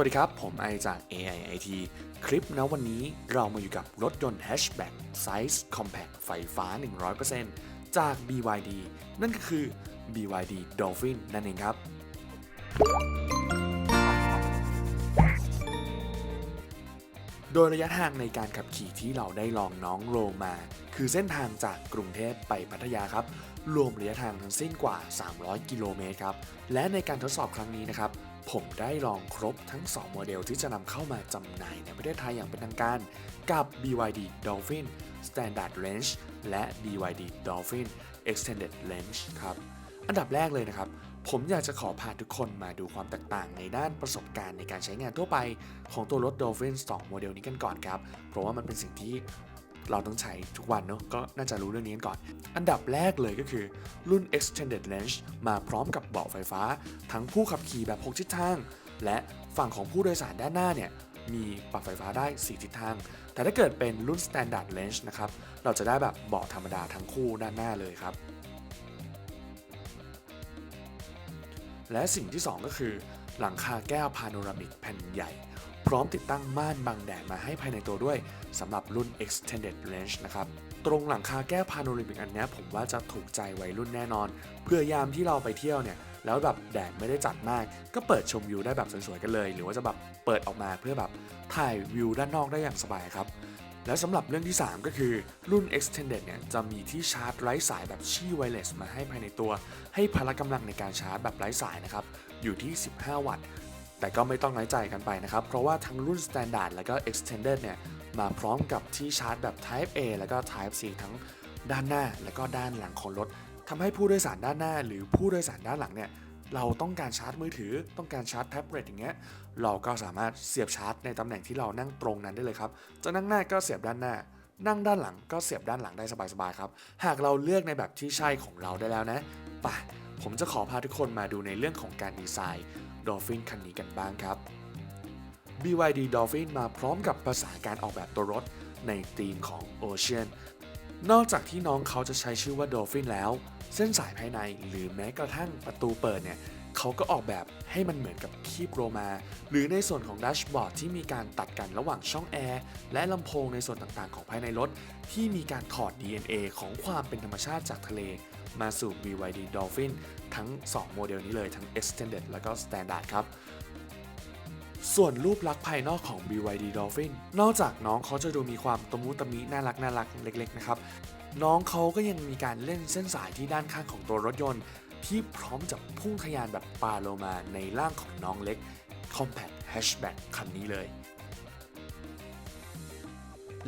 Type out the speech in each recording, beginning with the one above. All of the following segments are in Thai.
วัสดีครับ ผมไอจาก AIIT คลิปนะวันนี้เรามาอยู่กับรถยนต์ Hatchback Size Compact ไฟฟ้า 100%จาก BYD นั่นก็คือ BYD Dolphin นั่นเองครับ โดยระยะทางในการขับขี่ที่เราได้ลองน้องโรมา คือเส้นทางจากกรุงเทพไปพัทยาครับ รวมระยะทางทั้งสิ้นกว่า 300 กิโลเมตรครับ และในการทดสอบครั้งนี้นะครับ ผมได้ลองครบทั้ง 2 โมเดลที่จะนำเข้ามาจำหน่ายในประเทศไทยอย่างเป็นทางการ กับ BYD Dolphin Standard Range และ BYD Dolphin Extended Range ครับ อันดับแรกเลยนะครับ ผมอยากจะขอพาทุกคนมาดูความแตกต่างในด้านประสบการณ์ในการใช้งานทั่วไป ของตัวรถ Dolphin 2 โมเดลนี้กันก่อนครับ เพราะว่ามันเป็นสิ่งที่ เราต้องใช้ทุกวันเนาะก็น่าจะรู้เรื่องนี้กันก่อน อันดับแรกเลยก็คือ รุ่น Extended Range มาพร้อมกับเบาะไฟฟ้า ทั้งผู้ขับขี่แบบ 6 ทิศทาง และฝั่งของผู้โดยสารด้านหน้าเนี่ยมีปรับไฟฟ้าได้ 4 ทิศทาง แต่ถ้าเกิดเป็นรุ่น Standard Range นะครับ เราจะได้แบบเบาะธรรมดาทั้งคู่ด้านหน้าเลยครับ และสิ่งที่ 2 ก็คือ หลังคาแก้วพาโนรามิกแผ่นใหญ่ พร้อมติดตั้งม่านบังแดดมาให้ภายในตัวด้วยสำหรับรุ่น Extended Range นะครับตรงหลังคาแก้วพาโนรามิกอันนี้ผมว่าจะถูกใจวัยรุ่นแน่นอน เพื่อยามที่เราไปเที่ยวเนี่ยแล้วแบบแดดไม่ได้จัดมาก ก็เปิดชมวิวได้แบบสวยๆกันเลย หรือว่าจะแบบเปิดออกมาเพื่อแบบถ่ายวิวด้านนอกได้อย่างสบายครับและสำหรับเรื่องที่ 3 ก็คือรุ่น Extended เนี่ยจะมีที่ชาร์จไร้สายแบบชี่ไวเลสมาให้ภายในตัว ให้พละกำลังในการชาร์จแบบไร้สายนะครับอยู่ที่ 15 วัตต์ แต่ก็ไม่ต้องน้อยใจกันไปนะครับ เพราะว่าทั้งรุ่น Standard แล้วก็ Extended เนี่ยมาพร้อมกับที่ชาร์จแบบ Type A แล้วก็ Type C ทั้งด้านหน้าและก็ด้านหลังของรถทำให้ผู้โดยสารด้านหน้า หรือผู้โดยสารด้านหลังเนี่ยเราต้องการชาร์จมือถือ ต้องการชาร์จแท็บเล็ตอย่างเงี้ยเราก็สามารถเสียบชาร์จในตำแหน่งที่เรานั่งตรงนั้นได้เลยครับจะนั่งหน้าก็เสียบด้านหน้า นั่งด้านหลังก็เสียบด้านหลังได้สบายๆครับหากเราเลือกในแบบที่ใช่ของเราได้แล้วนะไปผมจะขอพาทุกคนมาดูในเรื่องของการดีไซน์ Dolphin คันนี้กันบ้างครับ BYD Dolphin มาพร้อมกับภาษาการออกแบบตัวรถในธีมของ Ocean นอกจากที่น้องเขาจะใช้ชื่อว่า Dolphin แล้ว เส้นสายภายในหรือแม้กระทั่งประตูเปิดเนี่ย เขาก็ออกแบบให้มันเหมือนกับคีบโรมา หรือในส่วนของดัชบอร์ดที่มีการตัดกันระหว่างช่องแอร์และลำโพงในส่วนต่างๆ ของภายในรถ ที่มีการถอด DNA ของความเป็นธรรมชาติจากทะเล มาสู่ BYD Dolphin ทั้ง 2 โมเดลนี้เลยทั้ง Extended แล้วก็ Standard ครับส่วนรูปลักษณ์ภายนอกของ BYD Dolphin นอกจากน้องเขาจะดูมีความตะมุตะมิน่ารักน่ารักเล็กๆนะครับ น้องเขาก็ยังมีการเล่นเส้นสายที่ด้านข้างของตัวรถยนต์ ที่พร้อมจะพุ่งทะยานแบบปาโลมาในร่างของน้องเล็ก Compact Hatchback คันนี้เลย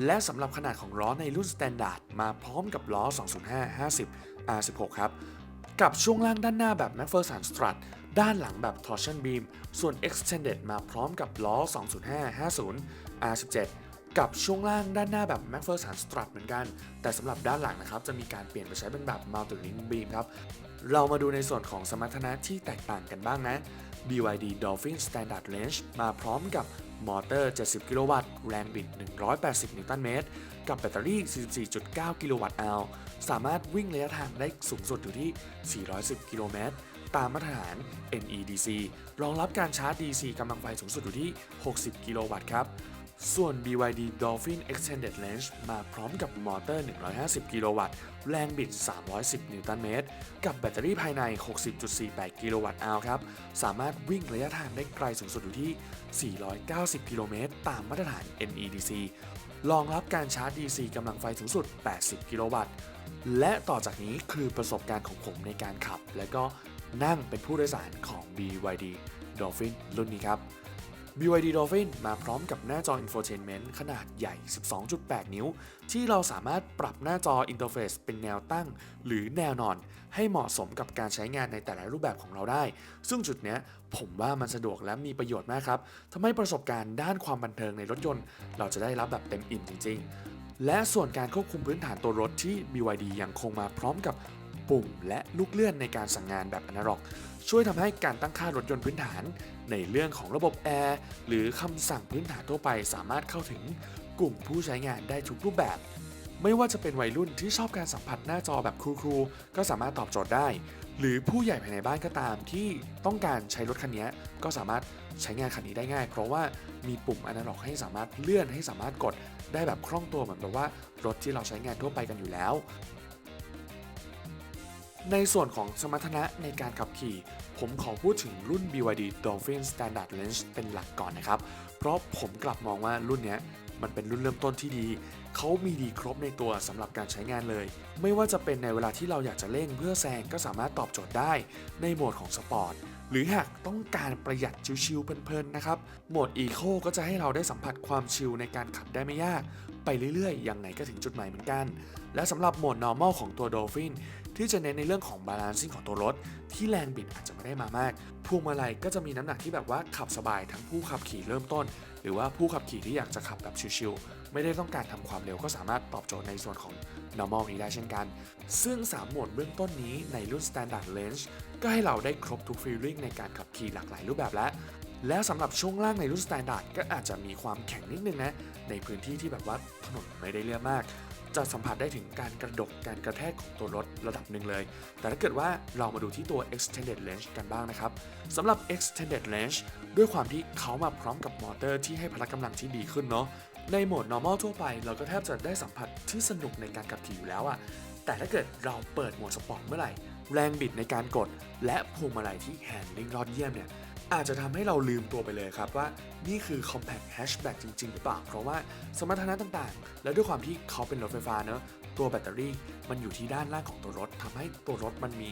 และสำหรับขนาดของล้อในรุ่น Standard มาพร้อมกับล้อ 205 50 R16 ครับ กับช่วงล่างด้านหน้าแบบ McPherson Strut ด้านหลังแบบ Torsion Beam ส่วน Extended มาพร้อมกับล้อ 205 50 R17 กับช่วงล่างด้านหน้าแบบ McPherson Strut เหมือนกัน แต่สำหรับด้านหลังนะครับ จะมีการเปลี่ยนไปใช้เป็นแบบ Multi-Link Beam ครับ เรามาดูในส่วนของสมรรถนะที่แตกต่างกันบ้างนะ BYD Dolphin Standard Range มาพร้อมกับมอเตอร์ 70 กิโลวัตต์ แรงบิด 180 นิวตันเมตร กับแบตเตอรี่ 44.9 กิโลวัตต์อาวสามารถวิ่งระยะทางได้สูงสุดอยู่ที่ 410 กิโลเมตร ตามมาตรฐาน NEDC รองรับการชาร์จ DC กำลังไฟสูงสุดอยู่ที่ 60 กิโลวัตต์ครับ ส่วน BYD Dolphin Extended Range มาพร้อมกับมอเตอร์ 150 กิโลวัตต์ แรงบิด 310 นิวตันเมตร กับแบตเตอรี่ภายใน 60.48 กิโลวัตต์อาวครับ สามารถวิ่งระยะทางได้ไกลสูงสุดอยู่ที่ 490 กิโลเมตร ตามมาตรฐาน NEDC รองรับการชาร์จ DC กำลังไฟสูงสุด 80 กิโลวัตต์ และต่อจากนี้คือประสบการณ์ของผมในการขับ และก็นั่งเป็นผู้โดยสารของ BYD Dolphin รุ่นนี้ครับ BYD Dolphin มาพร้อมกับหน้าจอ Infotainment ขนาดใหญ่ 12.8 นิ้ว ที่เราสามารถปรับหน้าจออินเทอร์เฟซเป็นแนวตั้ง หรือแนวนอน ให้เหมาะสมกับการใช้งานในแต่ละรูปแบบของเราได้ ซึ่งจุดเนี้ยผมว่ามันสะดวกและมีประโยชน์มากครับทำให้ประสบการณ์ด้านความบันเทิงในรถยนต์ เราจะได้รับแบบเต็มอิ่มจริง ๆ และส่วนการควบคุมพื้นฐานตัวรถที่ BYD ยังคงมาพร้อมกับ ปุ่ม และลูกเลื่อนในการสั่งงานแบบอนาล็อก ช่วยทำให้การตั้งค่ารถยนต์พื้นฐาน ในเรื่องของระบบแอร์หรือคำสั่งพื้นฐานทั่วไปสามารถเข้าถึงกลุ่มผู้ใช้งานได้ทุกรูปแบบ ไม่ว่าจะเป็นวัยรุ่นที่ชอบการสัมผัสหน้าจอแบบคูลๆก็สามารถตอบโจทย์ได้ หรือผู้ใหญ่ภายในบ้านก็ตามที่ต้องการใช้รถคันนี้ก็สามารถใช้งานคันนี้ได้ง่าย เพราะว่ามีปุ่มอนาล็อกให้สามารถเลื่อนให้สามารถกดได้แบบคล่องตัวเหมือนแบบว่ารถที่เราใช้งานทั่วไปกันอยู่แล้ว ในส่วนของสมรรถนะในการขับขี่ ผมขอพูดถึงรุ่น BYD Dolphin Standard Range เป็นหลักก่อนนะครับ เพราะผมกลับมองว่ารุ่นนี้มันเป็นรุ่นเริ่มต้นที่ดี เขามีดีครบในตัวสำหรับการใช้งานเลย ไม่ว่าจะเป็นในเวลาที่เราอยากจะเร่งเพื่อแซงก็สามารถตอบโจทย์ได้ในโหมดของสปอร์ต หรือหากต้องการประหยัดชิวๆเพลินๆนะครับ โหมด Eco ก็จะให้เราได้สัมผัสความชิลในการขับได้ไม่ยาก ไปเรื่อยๆยังไงก็ถึงจุดหมายเหมือนกัน และสำหรับโหมด normal ของตัว Dolphin ที่จะเน้นในเรื่องของ balancing ของตัวรถ ที่แรงบิดอาจจะไม่ได้มามาก พวงมาลัยก็จะมีน้ำหนักที่แบบว่าขับสบายทั้งผู้ขับขี่เริ่มต้น หรือว่าผู้ขับขี่ที่อยากจะขับแบบชิลๆไม่ได้ต้องการทำความเร็วก็สามารถตอบโจทย์ในส่วนของ normal นี้ได้เช่นกัน ซึ่ง 3 โหมดเบื้องต้นนี้ในรุ่น standard range ก็ให้เราได้ครบทุก feeling ในการขับขี่หลากหลายรูปแบบแล้วแล้วสำหรับช่วงล่างในรุ่น Standard ก็อาจจะมีความแข็งนิดนึงนะ ในพื้นที่ที่แบบว่าถนนไม่ได้เรียบมาก จะสัมผัสได้ถึงการกระดกการกระแทกของตัวรถระดับหนึ่งเลย แต่ถ้าเกิดว่าเรามาดูที่ตัว extended range กันบ้างนะครับสำหรับ extended range ด้วยความที่เขามาพร้อมกับมอเตอร์ที่ให้พละกำลังที่ดีขึ้นเนาะในโหมด normal ทั่วไป เราก็แทบจะได้สัมผัสที่สนุกในการขับขี่อยู่แล้วอะแต่ถ้าเกิดเราเปิดโหมดสปอร์ตเมื่อไหร่ แรงบิดในการกด และพวงมาลัยที่แฮนดิ้งยอดเยี่ยมเนี่ย อาจจะทำให้เราลืมตัวไปเลยครับว่านี่คือ compact hatchback จริง ๆ หรือเปล่า เพราะว่าสมรรถนะต่างๆ และด้วยความที่เขาเป็นรถไฟฟ้าเนอะตัวแบตเตอรี่มันอยู่ที่ด้านล่างของตัวรถทำให้ตัวรถมันมี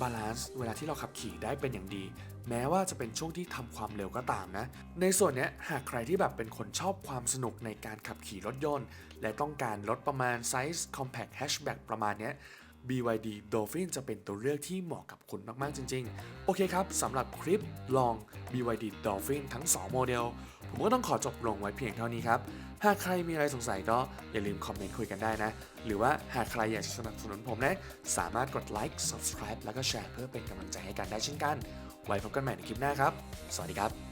บาลานซ์เวลาที่เราขับขี่ได้เป็นอย่างดี แม้ว่าจะเป็นช่วงที่ทำความเร็วก็ตามนะ ในส่วนนี้หากใครที่แบบเป็นคนชอบความสนุกในการขับขี่รถยนต์ และต้องการรถประมาณไซส์ compact hatchback ประมาณนี้ BYD Dolphin จะเป็นตัวเลือกที่เหมาะกับคุณมาก ๆ จริง ๆ โอเคครับสำหรับคลิปลอง BYD Dolphin ทั้ง 2 โมเดล ผมก็ต้องขอจบลงไว้เพียงเท่านี้ครับ หากใครมีอะไรสงสัยก็อย่าลืมคอมเมนต์คุยกันได้นะ หรือว่าหากใครอยากจะสนับสนุนผมนะ สามารถกดไลค์ subscribe แล้วก็แชร์เพื่อเป็นกำลังใจให้กันได้เช่นกัน ไว้พบกันใหม่ในคลิปหน้าครับ สวัสดีครับ